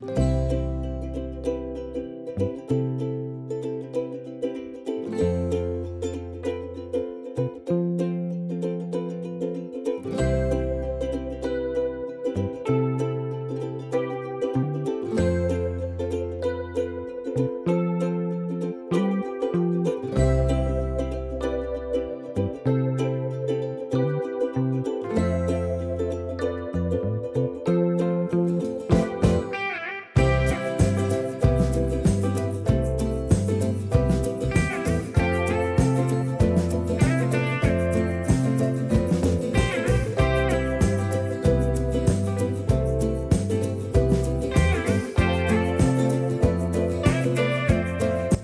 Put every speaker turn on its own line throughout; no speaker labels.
Música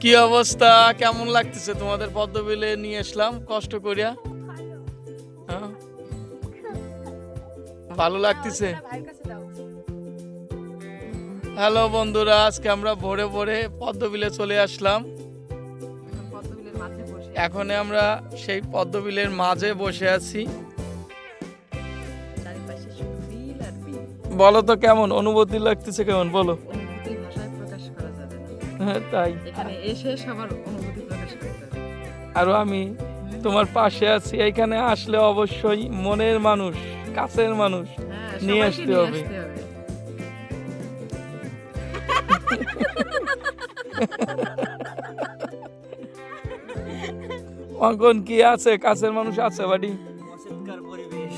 কি অবস্থা? কেমন লাগতেছে তোমাদের পদ্মবিলে নিয়ে আসলাম? কষ্ট করিয়া? হ্যাঁ? ভালো লাগতেছে? হ্যালো বন্ধুরা, আজকে আমরা ভোরে ভোরে পদ্মবিলে চলে আসলাম। এখন আমরা সেই পদ্মবিলের মাঝে বসে আছি।
বলো
তো কেমন? অনুভূতি লাগতেছে কেমন? বলো। তাই।
এখানে এসে সবার অনুভূতি প্রকাশ করতে হবে
আরও আমি তোমার পাশে আছি এইখানে আসলে অবশ্যই মনের মানুষ কাছের মানুষ
হ্যাঁ
নিয়ে আসতে হবে।
আসতে হবে।
অঙ্কন কি আছে? কাছের মানুষ আছে বাড়ি?
পরিবেশ।